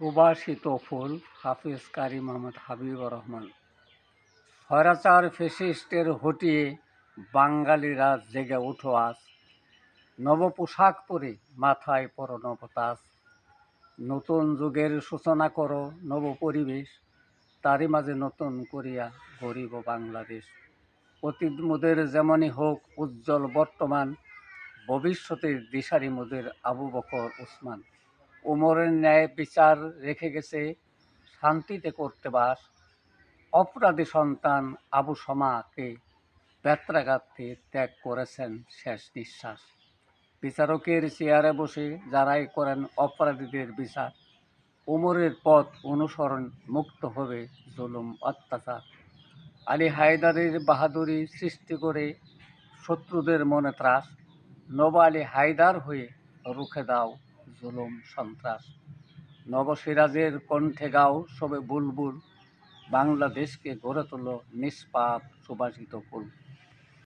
সুবাসিত ফুল, হাফিজ কারি মোহাম্মদ হাবিবুর রহমান। স্বৈরাচার ফেসিস্টের হটিয়ে বাঙালিরা জেগে উঠো আজ। নব পোশাক পরে মাথায় পর নবতাজ নতুন যুগের সূচনা করো নব পরিবেশ। তারই মাঝে নতুন করিয়া গরিব বাংলাদেশ। অতীত মোদের যেমনই হোক উজ্জ্বল বর্তমান, ভবিষ্যতের দিশারি মোদের আবু বকর উসমান। ওমরের ন্যায় বিচার রেখে গেছে, শান্তিতে করতে বাস। অপরাধী সন্তান আবু সমাকে ব্যত্রাঘাতে ত্যাগ করেছেন শেষ নিঃশ্বাস। বিচারকের চেয়ারে বসে যারাই করেন অপরাধীদের বিচার ওমরের পথ অনুসরণ মুক্ত হবে জুলুম অত্যাচার। আলী হায়দারের বাহাদুরি সৃষ্টি করে শত্রুদের মনে ত্রাস নব আলী হায়দার হয়ে রুখে দাও জুলুম সন্ত্রাস। নবসিরাজের কণ্ঠে গাও সবে বুলবুল। বাংলাদেশকে গড়ে তোলো নিষ্পাপ সুবাসিত ফুল